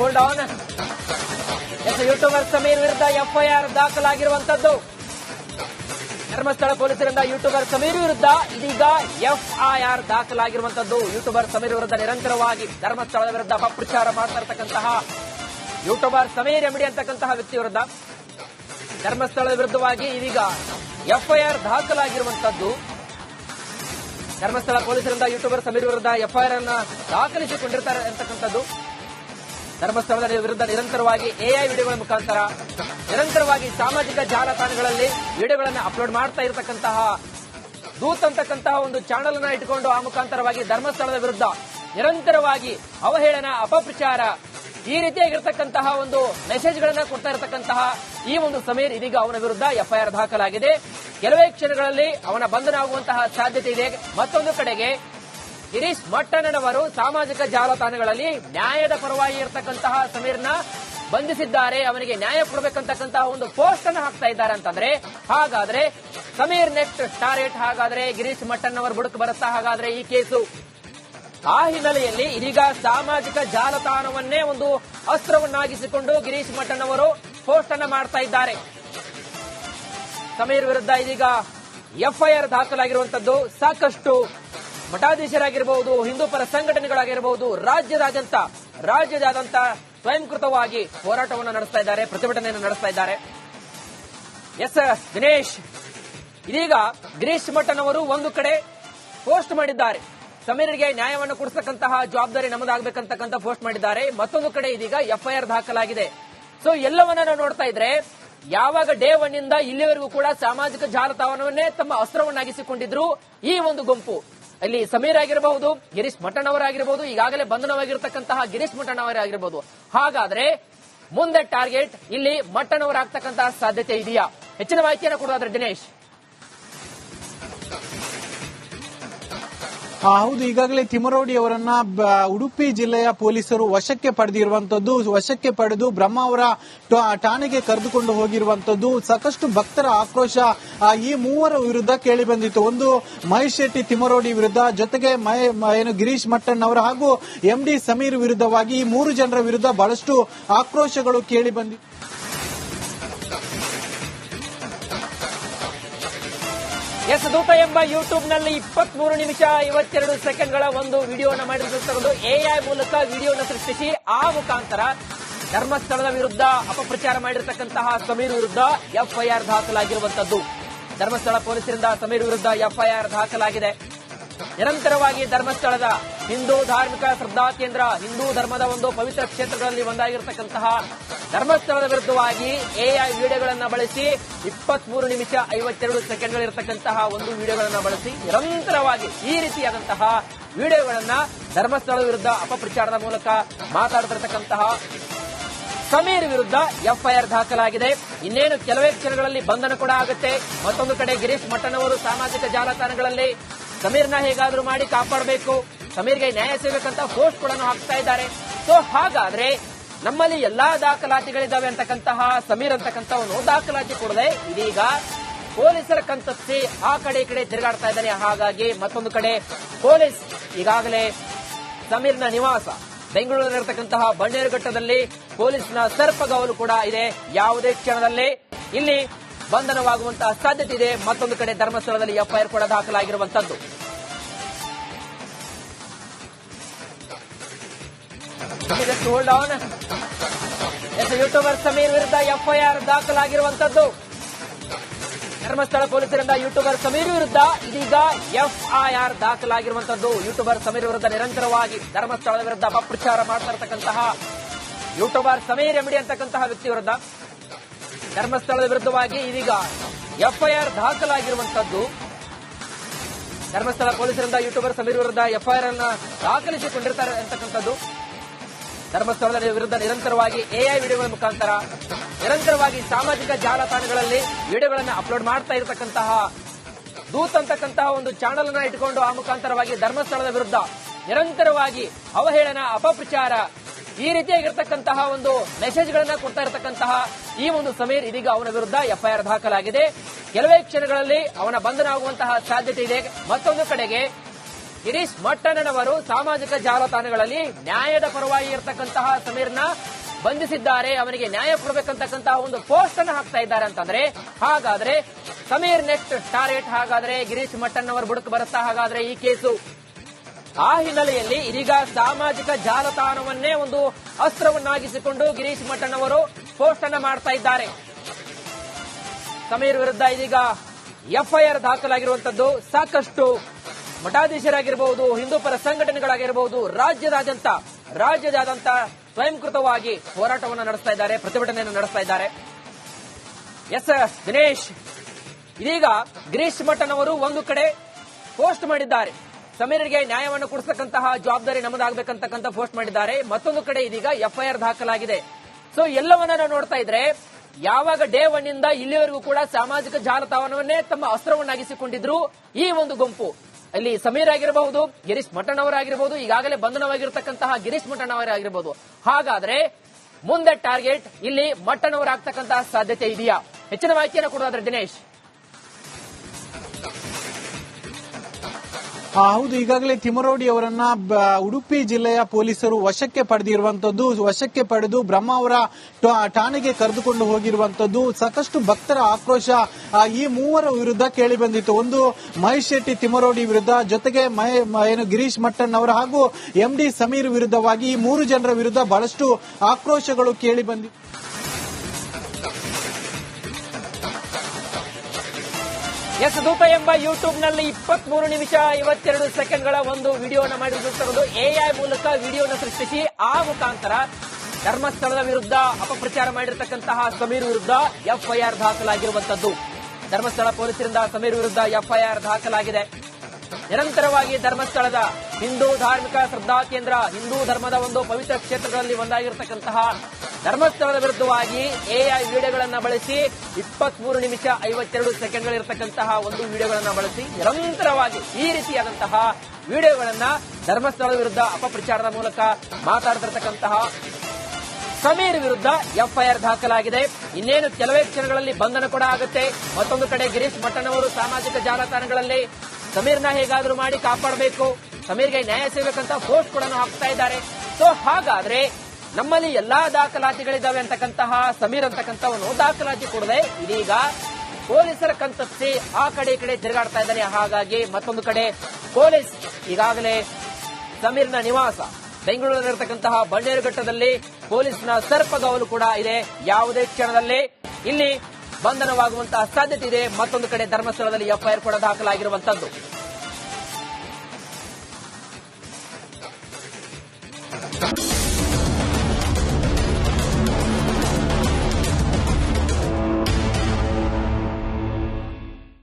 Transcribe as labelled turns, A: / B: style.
A: Hold on S, YouTuber Sameer ವಿರುದ್ಧ FIR ದಾಖಲಾಗಿರುವಂತದ್ದು. Dharmasthala ಪೊಲೀಸರಿಂದ YouTuber Sameer ವಿರುದ್ಧ ಇದೀಗ ಎಫ್ಐಆರ್ ದಾಖಲಾಗಿರುವಂತದ್ದು. ಯೂಟ್ಯೂಬರ್ ಸಮೀರ್ ವಿರುದ್ಧ ನಿರಂತರವಾಗಿ ಧರ್ಮಸ್ಥಳದ ವಿರುದ್ಧ ಅಪಪ್ರಚಾರ ಮಾಡ್ತಾ ಯೂಟ್ಯೂಬರ್ ಸಮೀರ್ ಎಂಬಡಿ ಅಂತಕ್ಕಂತಹ ವ್ಯಕ್ತಿ ವಿರುದ್ಧ ಧರ್ಮಸ್ಥಳದ ವಿರುದ್ಧವಾಗಿ ಇದೀಗ ಎಫ್ಐಆರ್ ದಾಖಲಾಗಿರುವಂತದ್ದು. ಧರ್ಮಸ್ಥಳ ಪೊಲೀಸರಿಂದ ಯೂಟ್ಯೂಬರ್ ಸಮೀರ್ ವಿರುದ್ಧ ಎಫ್ಐಆರ್ ಅನ್ನ ದಾಖಲಿಸಿಕೊಂಡಿರ್ತಾರೆ ಅಂತಕ್ಕಂಥದ್ದು. ಧರ್ಮಸ್ಥಳದ ವಿರುದ್ಧ ನಿರಂತರವಾಗಿ ಎಐ ವಿಡಿಯೋಗಳ ಮುಖಾಂತರ ನಿರಂತರವಾಗಿ ಸಾಮಾಜಿಕ ಜಾಲತಾಣಗಳಲ್ಲಿ ವಿಡಿಯೋಗಳನ್ನು ಅಪ್ಲೋಡ್ ಮಾಡ್ತಾ ಇರತಕ್ಕಂತಹ, ದೂತ್ ಅಂತಕ್ಕಂತಹ ಒಂದು ಚಾನೆಲ್ ಅನ್ನ ಇಟ್ಕೊಂಡು ಆ ಮುಖಾಂತರವಾಗಿ ಧರ್ಮಸ್ಥಳದ ವಿರುದ್ಧ ನಿರಂತರವಾಗಿ ಅವಹೇಳನ, ಅಪಪ್ರಚಾರ ಈ ರೀತಿಯಾಗಿರ್ತಕ್ಕಂತಹ ಒಂದು ಮೆಸೇಜ್ ಗಳನ್ನ ಕೊಡ್ತಾ ಇರತಕ್ಕಂತಹ ಈ ಒಂದು ಸಮೀರ್ ಇದೀಗ ಅವನ ವಿರುದ್ಧ ಎಫ್ಐಆರ್ ದಾಖಲಾಗಿದೆ. ಕೆಲವೇ ಕ್ಷಣಗಳಲ್ಲಿ ಅವನ ಬಂಧನ ಆಗುವಂತಹ ಸಾಧ್ಯತೆ ಇದೆ. ಮತ್ತೊಂದು ಕಡೆಗೆ ಗಿರೀಶ್ ಮಟ್ಟಣ್ಣನವರು ಸಾಮಾಜಿಕ ಜಾಲತಾಣಗಳಲ್ಲಿ ನ್ಯಾಯದ ಪರವಾಗಿ ಇರತಕ್ಕಂತಹ ಸಮೀರ್ನ ಬಂಧಿಸಿದ್ದಾರೆ. ಅವನಿಗೆ ನ್ಯಾಯ ಕೊಡಬೇಕಂತಕ್ಕಂತಹ ಒಂದು ಪೋಸ್ಟ್ ಅನ್ನು ಹಾಕ್ತಾ ಇದ್ದಾರೆ ಅಂತಂದ್ರೆ, ಹಾಗಾದ್ರೆ ಸಮೀರ್ ನೆಕ್ಸ್ಟ್ ಟಾರ್ಗೆಟ್ ಹಾಗಾದ್ರೆ ಗಿರೀಶ್ ಮಟ್ಟಣ್ಣವರು ಬುಡಕ್ ಬರುತ್ತಾ? ಹಾಗಾದ್ರೆ ಈ ಕೇಸು ಆ ಹಿನ್ನೆಲೆಯಲ್ಲಿ ಇದೀಗ ಸಾಮಾಜಿಕ ಜಾಲತಾಣವನ್ನೇ ಒಂದು ಅಸ್ತ್ರವನ್ನಾಗಿಸಿಕೊಂಡು ಗಿರೀಶ್ ಮಟ್ಟಣ್ಣವರು ಪೋಸ್ಟ್ ಅನ್ನು ಮಾಡ್ತಾ ಇದ್ದಾರೆ. ಸಮೀರ್ ವಿರುದ್ಧ ಇದೀಗ ಎಫ್ಐಆರ್ ದಾಖಲಾಗಿರುವಂತದ್ದು ಸಾಕಷ್ಟು ಮಠಾಧೀಶರಾಗಿರಬಹುದು ಹಿಂದೂ ಪರ ಸಂಘಟನೆಗಳಾಗಿರಬಹುದು ರಾಜ್ಯದಾದ್ಯಂತ ರಾಜ್ಯದಾದ್ಯಂತ ಸ್ವಯಂಕೃತವಾಗಿ ಹೋರಾಟವನ್ನು ನಡೆಸ್ತಾ ಇದ್ದಾರೆ, ಪ್ರತಿಭಟನೆಯನ್ನು ನಡೆಸ್ತಾ ಇದ್ದಾರೆ. ಎಸ್, ದಿನೇಶ್, ಇದೀಗ ಗಿರೀಶ್ ಮಠನ್ ಒಂದು ಕಡೆ ಪೋಸ್ಟ್ ಮಾಡಿದ್ದಾರೆ. ಸಮೀರ್ಗೆ ನ್ಯಾಯವನ್ನು ಕೊಡಿಸತಕ್ಕಂತಹ ಜವಾಬ್ದಾರಿ ನಮ್ಮದಾಗಬೇಕಂತಕ್ಕಂಥ ಪೋಸ್ಟ್ ಮಾಡಿದ್ದಾರೆ. ಮತ್ತೊಂದು ಕಡೆ ಇದೀಗ ಎಫ್ಐಆರ್ ದಾಖಲಾಗಿದೆ. ಸೊ ಎಲ್ಲವನ್ನ ನಾವು ನೋಡ್ತಾ ಇದ್ರೆ, ಯಾವಾಗ ಡೇ ಒನ್ ಇಂದ ಇಲ್ಲಿವರೆಗೂ ಕೂಡ ಸಾಮಾಜಿಕ ಜಾಲತಾಣವನ್ನೇ ತಮ್ಮ ಅಸ್ತ್ರವನ್ನಾಗಿಸಿಕೊಂಡಿದ್ರು ಈ ಒಂದು ಗುಂಪು. ಅಲ್ಲಿ ಸಮೀರ್ ಆಗಿರಬಹುದು, ಗಿರೀಶ್ ಮಠಣ್ ಅವರಾಗಿರಬಹುದು, ಈಗಾಗಲೇ ಬಂಧನವಾಗಿರತಕ್ಕಂತಹ ಗಿರೀಶ್ ಮಠಣ್ ಅವರಾಗಿರಬಹುದು ಹಾಗಾದ್ರೆ ಮುಂದೆ ಟಾರ್ಗೆಟ್ ಇಲ್ಲಿ ಮಠಣ್ ಅವರಾಗ್ತಕ್ಕಂತಹ ಸಾಧ್ಯತೆ ಇದೆಯಾ? ಹೆಚ್ಚಿನ ಮಾಹಿತಿಯನ್ನು ಕೊಡೋದಾದ್ರೆ ದಿನೇಶ್.
B: ಹೌದು, ಈಗಾಗಲೇ ತಿಮರೋಡಿ ಅವರನ್ನ ಉಡುಪಿ ಜಿಲ್ಲೆಯ ಪೊಲೀಸರು ವಶಕ್ಕೆ ಪಡೆದಿರುವಂತದ್ದು, ವಶಕ್ಕೆ ಪಡೆದು ಬ್ರಹ್ಮ ಅವರ ಠಾಣೆಗೆ ಕರೆದುಕೊಂಡು ಹೋಗಿರುವಂತದ್ದು ಸಾಕಷ್ಟು ಭಕ್ತರ ಆಕ್ರೋಶ ಈ ಮೂವರ ವಿರುದ್ಧ ಕೇಳಿ ಬಂದಿತ್ತು. ಒಂದು ಮಹೇಶ್ ಶೆಟ್ಟಿ ತಿಮರೋಡಿ ವಿರುದ್ಧ, ಜೊತೆಗೆ ಏನು ಗಿರೀಶ್ ಮಟ್ಟಣ್ಣ ಅವರು ಹಾಗೂ ಎಂಡಿ ಸಮೀರ್ ವಿರುದ್ಧವಾಗಿ ಈ ಮೂರು ಜನರ ವಿರುದ್ಧ ಬಹಳಷ್ಟು ಆಕ್ರೋಶಗಳು ಕೇಳಿ ಬಂದಿತ್ತು
A: ಎಸ್ ಎಂಬ ಯೂಟ್ಯೂಬ್ನಲ್ಲಿ ಇಪ್ಪತ್ಮೂರು ನಿಮಿಷ ಐವತ್ತೆರಡು ಸೆಕೆಂಡ್ಗಳ ಒಂದು ವಿಡಿಯೋನ ಮಾಡಿರ್ತಕ್ಕಂಥದ್ದು ಎಐ ಮೂಲಕ ವಿಡಿಯೋನ ಸೃಷ್ಟಿಸಿ, ಆ ಮುಖಾಂತರ ಧರ್ಮಸ್ಥಳದ ವಿರುದ್ಧ ಅಪಪ್ರಚಾರ ಮಾಡಿರ್ತಕ್ಕಂತಹ ಸಮೀರ್ ವಿರುದ್ಧ ಎಫ್ಐಆರ್ ದಾಖಲಾಗಿರುವಂತದ್ದು. ಧರ್ಮಸ್ಥಳ ಪೊಲೀಸರಿಂದ ಸಮೀರ್ ವಿರುದ್ಧ ಎಫ್ಐಆರ್ ದಾಖಲಾಗಿದೆ. ನಿರಂತರವಾಗಿ ಧರ್ಮಸ್ಥಳದ ಹಿಂದೂ ಧಾರ್ಮಿಕ ಶ್ರದ್ಧಾ ಕೇಂದ್ರ, ಹಿಂದೂ ಧರ್ಮದ ಒಂದು ಪವಿತ್ರ ಕ್ಷೇತ್ರಗಳಲ್ಲಿ ಒಂದಾಗಿರತಕ್ಕಂತಹ ಧರ್ಮಸ್ಥಳದ ವಿರುದ್ಧವಾಗಿ ಎಐ ವಿಡಿಯೋಗಳನ್ನು ಬಳಸಿ ಇಪ್ಪತ್ಮೂರು ನಿಮಿಷ ಐವತ್ತೆರಡು ಸೆಕೆಂಡ್ಗಳಿರತಕ್ಕಂತಹ ಒಂದು ವಿಡಿಯೋಗಳನ್ನು ಬಳಸಿ ನಿರಂತರವಾಗಿ ಈ ರೀತಿಯಾದಂತಹ ವಿಡಿಯೋಗಳನ್ನ ಧರ್ಮಸ್ಥಳ ವಿರುದ್ಧ ಅಪಪ್ರಚಾರದ ಮೂಲಕ ಮಾತಾಡ್ತಿರ್ತಕ್ಕಂತಹ ಸಮೀರ್ ವಿರುದ್ಧ ಎಫ್ಐಆರ್ ದಾಖಲಾಗಿದೆ. ಇನ್ನೇನು ಕೆಲವೇ ಕ್ಷಣಗಳಲ್ಲಿ ಬಂಧನ ಕೂಡ ಆಗುತ್ತೆ. ಮತ್ತೊಂದು ಕಡೆ ಗಿರೀಶ್ ಮಟ್ಟನವರು ಸಾಮಾಜಿಕ ಜಾಲತಾಣಗಳಲ್ಲಿ ಸಮೀರ್ನ ಹೇಗಾದ್ರೂ ಮಾಡಿ ಕಾಪಾಡಬೇಕು. ಸಮೀರ್ಗೆ ನ್ಯಾಯ ಸಿಗಬೇಕಂತ ಪೋಸ್ಟ್ ಕೂಡ ಹಾಕ್ತಾ ಇದ್ದಾರೆ. ಸೊ ಹಾಗಾದ್ರೆ ನಮ್ಮಲ್ಲಿ ಎಲ್ಲಾ ದಾಖಲಾತಿಗಳಿದ್ದಾವೆ ಅಂತಕ್ಕಂತಹ ಸಮೀರ್ ಅಂತಕ್ಕಂಥವನು ದಾಖಲಾತಿ ಕೊಡದೆ ಇದೀಗ ಪೊಲೀಸರ ಕಣ್ತಪ್ಪಿಸಿ ಆ ಕಡೆ ಈ ಕಡೆ ತಿರುಗಾಡ್ತಾ ಇದ್ದಾನೆ. ಹಾಗಾಗಿ ಮತ್ತೊಂದು ಕಡೆ ಪೊಲೀಸ್ ಈಗಾಗಲೇ ಸಮೀರ್ನ ನಿವಾಸ ಬೆಂಗಳೂರಿನಲ್ಲಿರತಕ್ಕಂತಹ ಬಂಡೇರುಘಟ್ಟದಲ್ಲಿ ಪೊಲೀಸ್ನ ಸರ್ಪಗವಲು ಕೂಡ ಇದೆ ಯಾವುದೇ ಕ್ಷಣದಲ್ಲಿ. ಇಲ್ಲಿ ಬಂಧನವಾಗುವಂತಹ ಸಾಧ್ಯತೆ ಇದೆ. ಮತ್ತೊಂದು ಕಡೆ ಧರ್ಮಸ್ಥಳದಲ್ಲಿ ಎಫ್ಐಆರ್ ಕೂಡ ದಾಖಲಾಗಿರುವಂತದ್ದು. Hold on S YouTuber Sameer ವಿರುದ್ಧ ಎಫ್ಐಆರ್ ದಾಖಲಾಗಿರುವಂತದ್ದು. ಧರ್ಮಸ್ಥಳ ಪೊಲೀಸರಿಂದ ಯೂಟ್ಯೂಬರ್ ಸಮೀರ್ ವಿರುದ್ಧ ಇದೀಗ ಎಫ್ಐಆರ್ ದಾಖಲಾಗಿರುವಂತದ್ದು. ಯೂಟ್ಯೂಬರ್ ಸಮೀರ್ ವಿರುದ್ಧ ನಿರಂತರವಾಗಿ ಧರ್ಮಸ್ಥಳದ ವಿರುದ್ಧ ಅಪಪ್ರಚಾರ ಮಾಡ್ತಾ ಇರತಕ್ಕಂತಹ ಯೂಟ್ಯೂಬರ್ ಸಮೀರ್ ಎಂಬಡಿ ಅಂತಕ್ಕಂತಹ ವ್ಯಕ್ತಿ ವಿರುದ್ಧ ಧರ್ಮಸ್ಥಳದ ವಿರುದ್ಧವಾಗಿ ಇದೀಗ ಎಫ್ಐಆರ್ ದಾಖಲಾಗಿರುವಂತದ್ದು. ಧರ್ಮಸ್ಥಳ ಪೊಲೀಸರಿಂದ ಯೂಟ್ಯೂಬರ್ ಸಮೀರ್ ವಿರುದ್ಧ ಎಫ್ಐಆರ್ ಅನ್ನು ದಾಖಲಿಸಿಕೊಂಡಿರ್ತಾರೆ ಅಂತಕ್ಕಂಥದ್ದು. ಧರ್ಮಸ್ಥಳದ ವಿರುದ್ಧ ನಿರಂತರವಾಗಿ ಎಐ ವಿಡಿಯೋಗಳ ಮುಖಾಂತರ ನಿರಂತರವಾಗಿ ಸಾಮಾಜಿಕ ಜಾಲತಾಣಗಳಲ್ಲಿ ವಿಡಿಯೋಗಳನ್ನು ಅಪ್ಲೋಡ್ ಮಾಡ್ತಾ ಇರತಕ್ಕಂತಹ, ದೂತ್ ಅಂತಕ್ಕಂತಹ ಒಂದು ಚಾನಲ್ ಅನ್ನ ಇಟ್ಟುಕೊಂಡು ಆ ಮುಖಾಂತರವಾಗಿ ಧರ್ಮಸ್ಥಳದ ವಿರುದ್ಧ ನಿರಂತರವಾಗಿ ಅವಹೇಳನ, ಅಪಪ್ರಚಾರ ಈ ರೀತಿಯಾಗಿರ್ತಕ್ಕಂತಹ ಒಂದು ಮೆಸೇಜ್ ಗಳನ್ನ ಕೊಡ್ತಾ ಇರತಕ್ಕಂತಹ ಈ ಒಂದು ಸಮೀರ್ ಇದೀಗ ಅವನ ವಿರುದ್ಧ ಎಫ್ಐಆರ್ ದಾಖಲಾಗಿದೆ. ಕೆಲವೇ ಕ್ಷಣಗಳಲ್ಲಿ ಅವನ ಬಂಧನ ಆಗುವಂತಹ ಸಾಧ್ಯತೆ ಇದೆ. ಮತ್ತೊಂದು ಕಡೆಗೆ ಗಿರೀಶ್ ಮಟ್ಟಣ್ಣನವರು ಸಾಮಾಜಿಕ ಜಾಲತಾಣಗಳಲ್ಲಿ ನ್ಯಾಯದ ಪರವಾಗಿ ಇರತಕ್ಕಂತಹ ಸಮೀರ್ನ ಬಂಧಿಸಿದ್ದಾರೆ. ಅವನಿಗೆ ನ್ಯಾಯ ಕೊಡಬೇಕಂತಕ್ಕಂತಹ ಒಂದು ಪೋಸ್ಟ್ ಅನ್ನು ಹಾಕ್ತಾ ಇದ್ದಾರೆ ಅಂತಂದ್ರೆ, ಹಾಗಾದ್ರೆ ಸಮೀರ್ ನೆಕ್ಸ್ಟ್ ಟಾರ್ಗೆಟ್, ಹಾಗಾದ್ರೆ ಗಿರೀಶ್ ಮಟ್ಟಣ್ಣವರು ಬುಡಕ್ ಬರುತ್ತಾ, ಹಾಗಾದ್ರೆ ಈ ಕೇಸು? ಆ ಹಿನ್ನೆಲೆಯಲ್ಲಿ ಇದೀಗ ಸಾಮಾಜಿಕ ಜಾಲತಾಣವನ್ನೇ ಒಂದು ಅಸ್ತ್ರವನ್ನಾಗಿಸಿಕೊಂಡು ಗಿರೀಶ್ ಮಟ್ಟಣ್ಣವರು ಪೋಸ್ಟ್ ಅನ್ನು ಮಾಡ್ತಾ ಇದ್ದಾರೆ. ಸಮೀರ್ ವಿರುದ್ಧ ಇದೀಗ ಎಫ್ಐಆರ್ ದಾಖಲಾಗಿರುವಂತದ್ದು ಸಾಕಷ್ಟು ಮಠಾಧೀಶರಾಗಿರಬಹುದು ಹಿಂದೂ ಪರ ಸಂಘಟನೆಗಳಾಗಿರಬಹುದು ರಾಜ್ಯದಾದ್ಯಂತ ರಾಜ್ಯದಾದ್ಯಂತ ಸ್ವಯಂಕೃತವಾಗಿ ಹೋರಾಟವನ್ನು ನಡೆಸ್ತಾ ಇದ್ದಾರೆ, ಪ್ರತಿಭಟನೆಯನ್ನು ನಡೆಸ್ತಾ ಇದ್ದಾರೆ. ಎಸ್, ದಿನೇಶ್, ಇದೀಗ ಗಿರೀಶ್ ಮಠನ್ ಅವರು ಒಂದು ಕಡೆ ಪೋಸ್ಟ್ ಮಾಡಿದ್ದಾರೆ. ಸಮೀರರಿಗೆ ನ್ಯಾಯವನ್ನು ಕೊಡಿಸತಕ್ಕಂತಹ ಜವಾಬ್ದಾರಿ ನಮ್ಮದಾಗಬೇಕಂತಕ್ಕಂಥ ಪೋಸ್ಟ್ ಮಾಡಿದ್ದಾರೆ. ಮತ್ತೊಂದು ಕಡೆ ಇದೀಗ ಎಫ್ಐಆರ್ ದಾಖಲಾಗಿದೆ. ಸೊ ಎಲ್ಲವನ್ನ ನಾವು ನೋಡ್ತಾ ಇದ್ರೆ, ಯಾವಾಗ ಡೇ ಒನ್ ಇಂದ ಇಲ್ಲಿವರೆಗೂ ಕೂಡ ಸಾಮಾಜಿಕ ಜಾಲತಾಣವನ್ನೇ ತಮ್ಮ ಅಸ್ತ್ರವನ್ನಾಗಿಸಿಕೊಂಡಿದ್ರು, ಈ ಒಂದು ಗುಂಪು. ಅಲ್ಲಿ ಸಮೀರ್ ಆಗಿರಬಹುದು ಗಿರೀಶ್ ಮಠಣ್ ಅವರಾಗಿರಬಹುದು ಈಗಾಗಲೇ ಬಂಧನವಾಗಿರತಕ್ಕಂತಹ ಗಿರೀಶ್ ಮಠಣ್ ಅವರಾಗಿರಬಹುದು ಹಾಗಾದ್ರೆ ಮುಂದೆ ಟಾರ್ಗೆಟ್, ಇಲ್ಲಿ ಮಠಣ್ ಅವರಾಗ್ತಕ್ಕಂತಹ ಸಾಧ್ಯತೆ ಇದೆಯಾ? ಹೆಚ್ಚಿನ ಮಾಹಿತಿಯನ್ನು ಕೊಡೋದಾದ್ರೆ ದಿನೇಶ್.
B: ಹೌದು, ಈಗಾಗಲೇ ತಿಮರೋಡಿ ಅವರನ್ನ ಉಡುಪಿ ಜಿಲ್ಲೆಯ ಪೊಲೀಸರು ವಶಕ್ಕೆ ಪಡೆದಿರುವಂತದ್ದು, ವಶಕ್ಕೆ ಪಡೆದು ಬ್ರಹ್ಮ ಅವರ ಠಾಣೆಗೆ ಕರೆದುಕೊಂಡು ಹೋಗಿರುವಂತದ್ದು ಸಾಕಷ್ಟು ಭಕ್ತರ ಆಕ್ರೋಶ ಈ ಮೂವರ ವಿರುದ್ಧ ಕೇಳಿ ಬಂದಿತ್ತು. ಒಂದು ಮಹೇಶ್ ಶೆಟ್ಟಿ ತಿಮರೋಡಿ ವಿರುದ್ಧ, ಜೊತೆಗೆ ಏನು ಗಿರೀಶ್ ಮಟ್ಟನ್ ಅವರ ಹಾಗೂ ಎಂಡಿ ಸಮೀರ್ ವಿರುದ್ಧವಾಗಿ ಈ ಮೂರು ಜನರ ವಿರುದ್ಧ ಬಹಳಷ್ಟು ಆಕ್ರೋಶಗಳು ಕೇಳಿ ಬಂದಿತ್ತು
A: ಎಸ್, ದೂತ ಎಂಬ ಯೂಟ್ಯೂಬ್ನಲ್ಲಿ ಇಪ್ಪತ್ಮೂರು ನಿಮಿಷ ಐವತ್ತೆರಡು ಸೆಕೆಂಡ್ಗಳ ಒಂದು ವಿಡಿಯೋನ ಮಾಡಿರುವಂತಹ ಎಐ ಮೂಲಕ ವಿಡಿಯೋನ ಸೃಷ್ಟಿಸಿ, ಆ ಮುಖಾಂತರ ಧರ್ಮಸ್ಥಳದ ವಿರುದ್ಧ ಅಪಪ್ರಚಾರ ಮಾಡಿರ್ತಕ್ಕಂತಹ ಸಮೀರ್ ವಿರುದ್ಧ ಎಫ್ಐಆರ್ ದಾಖಲಾಗಿರುವಂತದ್ದು ಧರ್ಮಸ್ಥಳ ಪೊಲೀಸರಿಂದ ಸಮೀರ್ ವಿರುದ್ಧ ಎಫ್ಐಆರ್ ದಾಖಲಾಗಿದೆ. ನಿರಂತರವಾಗಿ ಧರ್ಮಸ್ಥಳದ ಹಿಂದೂ ಧಾರ್ಮಿಕ ಶ್ರದ್ಧಾ ಕೇಂದ್ರ ಹಿಂದೂ ಧರ್ಮದ ಒಂದು ಪವಿತ್ರ ಕ್ಷೇತ್ರಗಳಲ್ಲಿ ಒಂದಾಗಿರತಕ್ಕಂತಹ ಧರ್ಮಸ್ಥಳದ ವಿರುದ್ಧವಾಗಿ ಎಐ ವಿಡಿಯೋಗಳನ್ನು ಬಳಸಿ ಇಪ್ಪತ್ಮೂರು ನಿಮಿಷ ಐವತ್ತೆರಡು ಸೆಕೆಂಡ್ಗಳಿರತಕ್ಕಂತಹ ಒಂದು ವಿಡಿಯೋಗಳನ್ನು ಬಳಸಿ ನಿರಂತರವಾಗಿ ಈ ರೀತಿಯಾದಂತಹ ವಿಡಿಯೋಗಳನ್ನು ಧರ್ಮಸ್ಥಳದ ವಿರುದ್ಧ ಅಪಪ್ರಚಾರದ ಮೂಲಕ ಮಾತಾಡ್ತಿರ್ತಕ್ಕಂತಹ ಸಮೀರ್ ವಿರುದ್ಧ ಎಫ್ಐಆರ್ ದಾಖಲಾಗಿದೆ. ಇನ್ನೇನು ಕೆಲವೇ ಕ್ಷಣಗಳಲ್ಲಿ ಬಂಧನ ಕೂಡ ಆಗುತ್ತೆ. ಮತ್ತೊಂದು ಕಡೆ ಗಿರೀಶ್ ಮಟ್ಟನ್ ಸಾಮಾಜಿಕ ಜಾಲತಾಣಗಳಲ್ಲಿ ಸಮೀರ್ನ ಹೇಗಾದರೂ ಮಾಡಿ ಕಾಪಾಡಬೇಕು. ಸಮೀರ್ಗೆ ನ್ಯಾಯ ಸಿಗಬೇಕಂತ ಪೋಸ್ಟ್ ಕೂಡ ಹಾಕ್ತಾ ಇದ್ದಾರೆ. ಸೊ ಹಾಗಾದ್ರೆ ನಮ್ಮಲ್ಲಿ ಎಲ್ಲಾ ದಾಖಲಾತಿಗಳಿದ್ದಾವೆ ಅಂತಕ್ಕಂತಹ ಸಮೀರ್ ಅಂತಕ್ಕಂಥವನು ದಾಖಲಾತಿ ಕೊಡದೆ ಇದೀಗ ಪೊಲೀಸರ ಕಣ್ತಪ್ಪಿಸಿ ಆ ಕಡೆ ಈ ಕಡೆ ತಿರುಗಾಡ್ತಾ ಇದ್ದಾನೆ. ಹಾಗಾಗಿ ಮತ್ತೊಂದು ಕಡೆ ಪೊಲೀಸ್ ಈಗಾಗಲೇ ಸಮೀರ್ನ ನಿವಾಸ ಬೆಂಗಳೂರಿನಲ್ಲಿರತಕ್ಕಂತಹ ಬಂಡೇರುಘಟ್ಟದಲ್ಲಿ ಪೊಲೀಸ್ನ ಸರ್ಪಗವಲು ಕೂಡ ಇದೆ. ಯಾವುದೇ ಕ್ಷಣದಲ್ಲಿ ಇಲ್ಲಿ ಬಂಧನವಾಗುವಂತಹ ಸಾಧ್ಯತೆ ಇದೆ. ಮತ್ತೊಂದು ಕಡೆ ಧರ್ಮಸ್ಥಳದಲ್ಲಿ ಎಫ್ಐಆರ್ ಕೂಡ ದಾಖಲಾಗಿರುವಂತದ್ದು. that, that.